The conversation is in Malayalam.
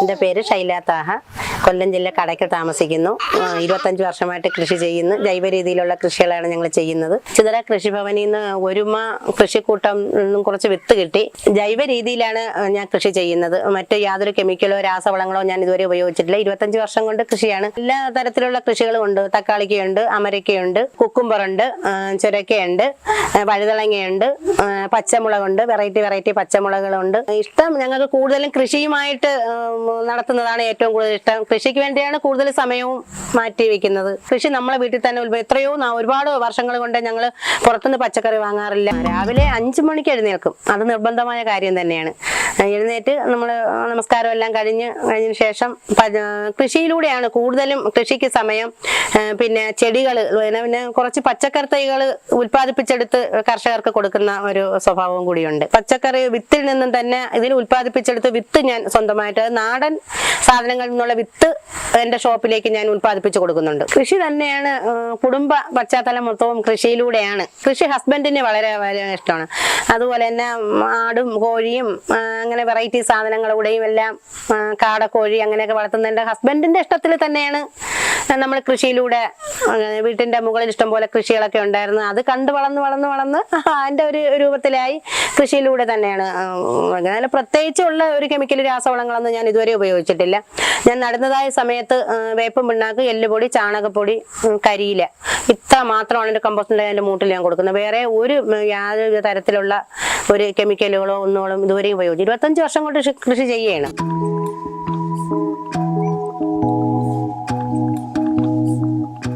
എന്റെ പേര് ഷൈല താഹ. കൊല്ലം ജില്ല കടയ്ക്ക് താമസിക്കുന്നു. ഇരുപത്തഞ്ച് വർഷമായിട്ട് കൃഷി ചെയ്യുന്നു. ജൈവ രീതിയിലുള്ള കൃഷികളാണ് ഞങ്ങൾ ചെയ്യുന്നത്. ചിതറ കൃഷിഭവനിൽ നിന്ന് ഒരുമ കൃഷിക്കൂട്ടം കുറച്ച് വിത്ത് കിട്ടി. ജൈവ രീതിയിലാണ് ഞാൻ കൃഷി ചെയ്യുന്നത്. മറ്റ് യാതൊരു കെമിക്കലോ രാസവളങ്ങളോ ഞാൻ ഇതുവരെ ഉപയോഗിച്ചിട്ടില്ല. ഇരുപത്തഞ്ച് വർഷം കൊണ്ട് കൃഷിയാണ്. എല്ലാ തരത്തിലുള്ള കൃഷികളും ഉണ്ട്. തക്കാളിക്കയുണ്ട് അമരക്കയുണ്ട് കുക്കുംബറുണ്ട് ചുരക്കയുണ്ട് വഴുതളങ്ങയുണ്ട് പച്ചമുളകുണ്ട് വെറൈറ്റി വെറൈറ്റി പച്ചമുളകളുണ്ട് ഇഷ്ടം ഞങ്ങൾക്ക് കൂടുതലും കൃഷിയുമായിട്ട് നടത്തുന്നതാണ് ഏറ്റവും കൂടുതൽ ഇഷ്ടം. കൃഷിക്ക് വേണ്ടിയാണ് കൂടുതൽ സമയവും മാറ്റി വെക്കുന്നത്. കൃഷി നമ്മളെ വീട്ടിൽ തന്നെ എത്രയോ ഒരുപാട് വർഷങ്ങൾ കൊണ്ട് ഞങ്ങൾ പുറത്തുനിന്ന് പച്ചക്കറി വാങ്ങാറില്ല. രാവിലെ അഞ്ചു മണിക്ക് എഴുന്നേൽക്കും. അത് നിർബന്ധമായ കാര്യം തന്നെയാണ്. എഴുന്നേറ്റ് നമ്മൾ നമസ്കാരം എല്ലാം കഴിഞ്ഞ് കഴിഞ്ഞതിന് ശേഷം കൃഷിയിലൂടെയാണ് കൂടുതലും കൃഷിക്ക് സമയം പിന്നെ ചെടികൾ പിന്നെ കുറച്ച് പച്ചക്കറി തൈകൾ ഉൽപ്പാദിപ്പിച്ചെടുത്ത് കർഷകർക്ക് കൊടുക്കുന്ന ഒരു സ്വഭാവവും കൂടിയുണ്ട്. പച്ചക്കറി വിത്തിൽ നിന്നും തന്നെ ഇതിൽ ഉൽപ്പാദിപ്പിച്ചെടുത്ത് വിത്ത് ഞാൻ സ്വന്തമായിട്ട് നാടൻ സാധനങ്ങളിൽ നിന്നുള്ള വിത്ത് എന്റെ ഷോപ്പിലേക്ക് ഞാൻ ഉൽപ്പാദിപ്പിച്ച് കൊടുക്കുന്നുണ്ട്. കൃഷി തന്നെയാണ് കുടുംബ പശ്ചാത്തലം മൊത്തവും കൃഷിയിലൂടെയാണ്. കൃഷി ഹസ്ബൻഡിന് വളരെ വളരെ ഇഷ്ടമാണ്. അതുപോലെ തന്നെ ആടും കോഴിയും അങ്ങനെ വെറൈറ്റി സാധനങ്ങളുടെയും എല്ലാം കാടക്കോഴി അങ്ങനെയൊക്കെ വളർത്തുന്ന എന്റെ ഹസ്ബൻഡിന്റെ ഇഷ്ടത്തിൽ തന്നെയാണ് നമ്മൾ കൃഷിയിലൂടെ വീട്ടിന്റെ മുകളിൽ ഇഷ്ടംപോലെ കൃഷികളൊക്കെ ഉണ്ടായിരുന്നു. അത് കണ്ട് വളർന്ന് വളർന്ന് വളർന്ന് അതിന്റെ ഒരു രൂപത്തിലായി കൃഷിയിലൂടെ തന്നെയാണ്. അങ്ങനെ പ്രത്യേകിച്ചുള്ള ഒരു കെമിക്കൽ രാസവളങ്ങളൊന്നും ഞാൻ ഇതുവരെ ഉപയോഗിച്ചിട്ടില്ല. ഞാൻ നടുന്നതായ സമയത്ത് വേപ്പും പിണ്ണാക്ക് എല്ലുപൊടി ചാണകപ്പൊടി കരിയില ഇത്ര മാത്രമാണ് എന്റെ കമ്പോസ്റ്റിന്റെ അതിന്റെ മൂട്ടിൽ ഞാൻ കൊടുക്കുന്നത്. വേറെ ഒരു യാതൊരു തരത്തിലുള്ള ഒരു കെമിക്കലുകളോ ഒന്നോളം ഇതുവരെയും ഉപയോഗിച്ചു ഇരുപത്തഞ്ച് വർഷം കൊണ്ട് കൃഷി ചെയ്യുകയാണ്